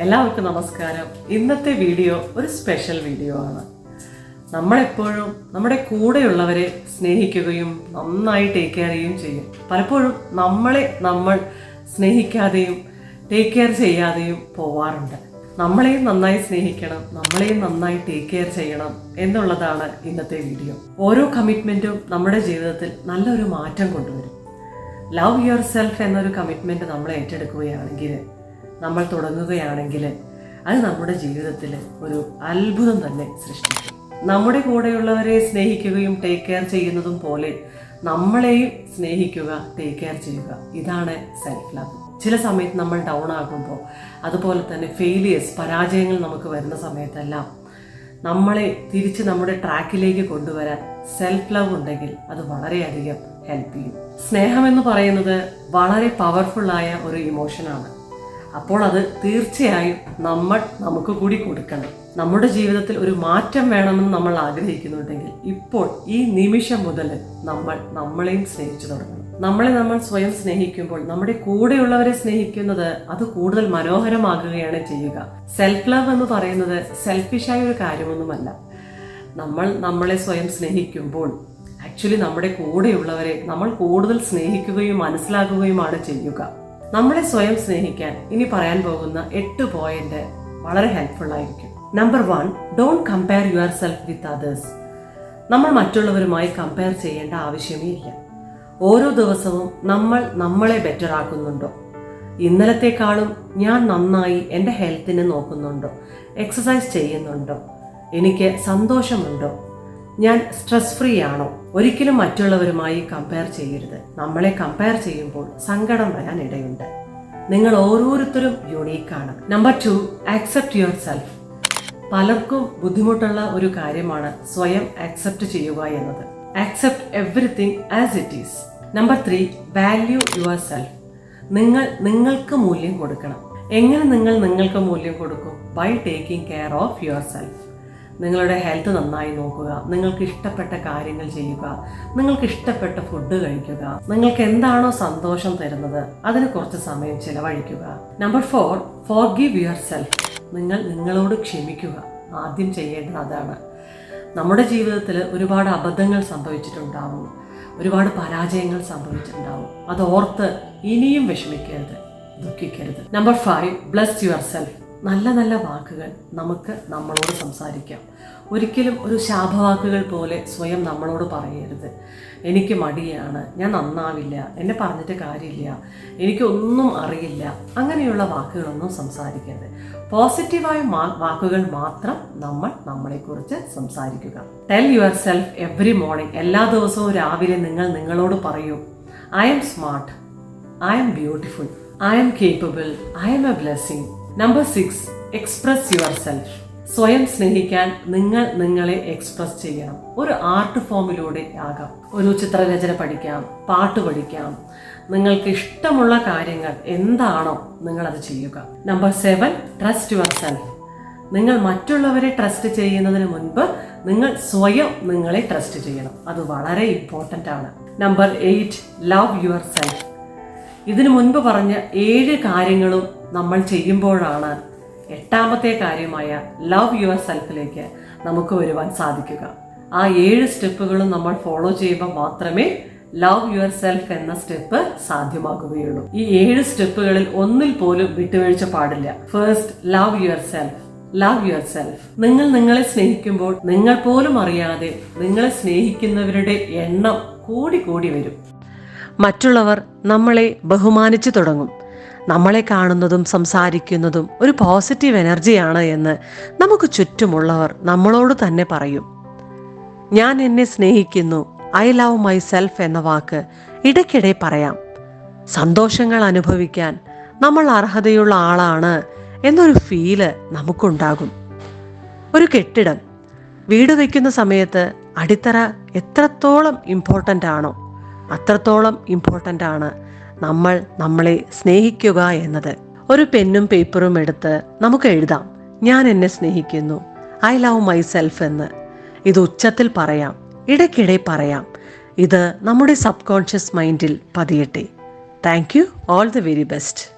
എല്ലാവർക്കും നമസ്കാരം. ഇന്നത്തെ വീഡിയോ ഒരു സ്പെഷ്യൽ വീഡിയോ ആണ്. നമ്മളെപ്പോഴും നമ്മുടെ കൂടെയുള്ളവരെ സ്നേഹിക്കുകയും നന്നായി ടേക്ക് കെയർ ചെയ്യുകയും ചെയ്യും. പലപ്പോഴും നമ്മളെ നമ്മൾ സ്നേഹിക്കാതെയും ടേക്ക് കെയർ ചെയ്യാതെയും പോവാറുണ്ട്. നമ്മളെയും നന്നായി സ്നേഹിക്കണം നമ്മളെയും നന്നായി ടേക്ക് കെയർ ചെയ്യണം എന്നുള്ളതാണ് ഇന്നത്തെ വീഡിയോ ഓരോ കമ്മിറ്റ്മെന്റും നമ്മുടെ ജീവിതത്തിൽ നല്ലൊരു മാറ്റം കൊണ്ടുവരും. ലവ് യുവർ സെൽഫ് എന്നൊരു കമ്മിറ്റ്മെന്റ് നമ്മൾ ഏറ്റെടുക്കുകയാണെങ്കിൽ നമ്മൾ തുടങ്ങുകയാണെങ്കിൽ അത് നമ്മുടെ ജീവിതത്തിൽ ഒരു അത്ഭുതം തന്നെ സൃഷ്ടിക്കും. നമ്മുടെ കൂടെയുള്ളവരെ സ്നേഹിക്കുകയും ടേക്ക് കെയർ ചെയ്യുന്നതും പോലെ നമ്മളെയും സ്നേഹിക്കുക ടേക്ക് കെയർ ചെയ്യുക. ഇതാണ് സെൽഫ് ലവ് ചില സമയത്ത് നമ്മൾ ഡൗൺ ആകുമ്പോൾ അതുപോലെ തന്നെ ഫെയിലിയേഴ്സ് പരാജയങ്ങൾ നമുക്ക് വരുന്ന സമയത്തെല്ലാം നമ്മളെ തിരിച്ച് നമ്മുടെ ട്രാക്കിലേക്ക് കൊണ്ടുവരാൻ സെൽഫ് ലവ് ഉണ്ടെങ്കിൽ അത് വളരെയധികം ഹെൽപ്പ് ചെയ്യും. സ്നേഹം എന്ന് പറയുന്നത് വളരെ പവർഫുള്ളായ ഒരു ഇമോഷനാണ് അപ്പോൾ അത് തീർച്ചയായും നമ്മൾ നമുക്ക് കൂടി കൊടുക്കണം. നമ്മുടെ ജീവിതത്തിൽ ഒരു മാറ്റം വേണമെന്ന് നമ്മൾ ആഗ്രഹിക്കുന്നുണ്ടെങ്കിൽ ഇപ്പോൾ ഈ നിമിഷം മുതൽ നമ്മൾ നമ്മളെയും സ്നേഹിച്ചു തുടങ്ങണം. നമ്മളെ നമ്മൾ സ്വയം സ്നേഹിക്കുമ്പോൾ നമ്മുടെ കൂടെയുള്ളവരെ സ്നേഹിക്കുന്നത് അത് കൂടുതൽ മനോഹരമാകുകയാണ് ചെയ്യുക. സെൽഫ് ലവ് എന്ന് പറയുന്നത് സെൽഫിഷായ ഒരു കാര്യമൊന്നുമല്ല. നമ്മൾ നമ്മളെ സ്വയം സ്നേഹിക്കുമ്പോൾ ആക്ച്വലി നമ്മുടെ കൂടെയുള്ളവരെ നമ്മൾ കൂടുതൽ സ്നേഹിക്കുകയും മനസ്സിലാക്കുകയുമാണ് ചെയ്യുക. നമ്മളെ സ്വയം സ്നേഹിക്കാൻ ഇനി പറയാൻ പോകുന്ന എട്ട് പോയിന്റ് വളരെ ഹെൽപ്ഫുൾ ആയിരിക്കും. Number one don't compare your self with others നമ്മൾ മറ്റുള്ളവരുമായി കമ്പയർ ചെയ്യേണ്ട ആവശ്യമേ ഇല്ല. ഓരോ ദിവസവും നമ്മൾ നമ്മളെ ബെറ്റർ ആക്കുന്നുണ്ടോ? ഇന്നലത്തെക്കാളും ഞാൻ നന്നായി എന്റെ ഹെൽത്തിനെ നോക്കുന്നുണ്ടോ? എക്സസൈസ് ചെയ്യുന്നുണ്ടോ? എനിക്ക് സന്തോഷമുണ്ടോ? ഞാൻ സ്ട്രെസ് ഫ്രീ ആണോ? ഒരിക്കലും മറ്റുള്ളവരുമായി കമ്പയർ ചെയ്യരുത്. നമ്മളെ കമ്പയർ ചെയ്യുമ്പോൾ സങ്കടം വരാൻ ഇടയുണ്ട്. നിങ്ങൾ ഓരോരുത്തരും യുണീക്കാണ് number two accept your self പലർക്കും ബുദ്ധിമുട്ടുള്ള ഒരു കാര്യമാണ് സ്വയം ആക്സെപ്റ്റ് ചെയ്യുക എന്നത്. Accept everything as it is number three value your self നിങ്ങൾ നിങ്ങൾക്ക് മൂല്യം കൊടുക്കണം. എങ്ങനെ നിങ്ങൾ നിങ്ങൾക്ക് മൂല്യം കൊടുക്കും? By taking care of your self നിങ്ങളുടെ ഹെൽത്ത് നന്നായി നോക്കുക. നിങ്ങൾക്ക് ഇഷ്ടപ്പെട്ട കാര്യങ്ങൾ ചെയ്യുക. നിങ്ങൾക്ക് ഇഷ്ടപ്പെട്ട ഫുഡ് കഴിക്കുക. നിങ്ങൾക്ക് എന്താണോ സന്തോഷം തരുന്നത് അതിന് കുറച്ച് സമയം ചിലവഴിക്കുക. Number four four give your self നിങ്ങൾ നിങ്ങളോട് ക്ഷമിക്കുക. ആദ്യം ചെയ്യേണ്ടത് അതാണ്. നമ്മുടെ ജീവിതത്തിൽ ഒരുപാട് അബദ്ധങ്ങൾ സംഭവിച്ചിട്ടുണ്ടാവും. ഒരുപാട് പരാജയങ്ങൾ സംഭവിച്ചിട്ടുണ്ടാവും. അത് ഓർത്ത് ഇനിയും വിഷമിക്കരുത്. ദുഃഖിക്കരുത്. Number five bless your self നല്ല നല്ല വാക്കുകൾ നമുക്ക് നമ്മളോട് സംസാരിക്കാം. ഒരിക്കലും ഒരു ശാപവാക്കുകൾ പോലെ സ്വയം നമ്മളോട് പറയരുത്. എനിക്ക് മടിയാണ് ഞാൻ നന്നാവില്ല എന്നെ പറഞ്ഞിട്ട് കാര്യമില്ല എനിക്കൊന്നും അറിയില്ല അങ്ങനെയുള്ള വാക്കുകളൊന്നും സംസാരിക്കരുത്. പോസിറ്റീവായ വാക്കുകൾ മാത്രം നമ്മൾ നമ്മളെക്കുറിച്ച് സംസാരിക്കുക. Tell your self every morning എല്ലാ ദിവസവും രാവിലെ നിങ്ങൾ നിങ്ങളോട് പറയൂ I'm smart I'm beautiful I'm capable I'm a blessing number six express your self സ്വയം സ്നേഹിക്കാൻ നിങ്ങൾ നിങ്ങളെ എക്സ്പ്രസ് ചെയ്യണം. ഒരു ആർട്ട് ഫോമിലൂടെ ആകാം. ഒരു ചിത്രരചന പഠിക്കാം പാട്ട് പഠിക്കാം. നിങ്ങൾക്ക് ഇഷ്ടമുള്ള കാര്യങ്ങൾ എന്താണോ നിങ്ങൾ അത് ചെയ്യുക. Number seven trust your self നിങ്ങൾ മറ്റുള്ളവരെ ട്രസ്റ്റ് ചെയ്യുന്നതിന് മുൻപ് നിങ്ങൾ സ്വയം നിങ്ങളെ ട്രസ്റ്റ് ചെയ്യണം. അത് വളരെ ഇമ്പോർട്ടന്റ് ആണ്. Number eight love your self ഇതിനു മുൻപ് പറഞ്ഞ ഏഴ് കാര്യങ്ങളും നമ്മൾ ചെയ്യുമ്പോഴാണ് എട്ടാമത്തെ കാര്യമായ ലവ് യുവർ സെൽഫിലേക്ക് നമുക്ക് വരുവാൻ സാധിക്കുക. ആ ഏഴ് സ്റ്റെപ്പുകളും നമ്മൾ ഫോളോ ചെയ്യുമ്പോൾ മാത്രമേ ലവ് യുവർ സെൽഫ് എന്ന സ്റ്റെപ്പ് സാധ്യമാകുകയുള്ളൂ. ഈ ഏഴ് സ്റ്റെപ്പുകളിൽ ഒന്നിൽ പോലും വിട്ടുവീഴ്ച പാടില്ല. First love yourself love yourself നിങ്ങൾ നിങ്ങളെ സ്നേഹിക്കുമ്പോൾ നിങ്ങൾ പോലും അറിയാതെ നിങ്ങളെ സ്നേഹിക്കുന്നവരുടെ എണ്ണം കൂടി കൂടി വരും. മറ്റുള്ളവർ നമ്മളെ ബഹുമാനിച്ചു തുടങ്ങും. നമ്മളെ കാണുന്നതും സംസാരിക്കുന്നതും ഒരു പോസിറ്റീവ് എനർജിയാണ് എന്ന് നമുക്ക് ചുറ്റുമുള്ളവർ നമ്മളോട് തന്നെ പറയും. ഞാൻ എന്നെ സ്നേഹിക്കുന്നു ഐ ലവ് മൈ സെൽഫ് എന്ന വാക്ക് ഇടയ്ക്കിടെ പറയാം. സന്തോഷങ്ങൾ അനുഭവിക്കാൻ നമ്മൾ അർഹതയുള്ള ആളാണ് എന്നൊരു ഫീൽ നമുക്കുണ്ടാകും. ഒരു കെട്ടിടം വീട് വയ്ക്കുന്ന സമയത്ത് അടിത്തറ എത്രത്തോളം ഇമ്പോർട്ടന്റ് ആണോ അത്രത്തോളം ഇമ്പോർട്ടന്റ് ആണ് നമ്മൾ നമ്മളെ സ്നേഹിക്കുക എന്നത്. ഒരു പെന്നും പേപ്പറും എടുത്ത് നമുക്ക് എഴുതാം. ഞാൻ എന്നെ സ്നേഹിക്കുന്നു. ഐ ലവ് മൈ സെൽഫ് എന്ന്. ഇത് ഉച്ചത്തിൽ പറയാം. ഇടയ്ക്കിടെ പറയാം. ഇത് നമ്മുടെ സബ് കോൺഷ്യസ് മൈൻഡിൽ പതിയട്ടെ. Thank you all the very best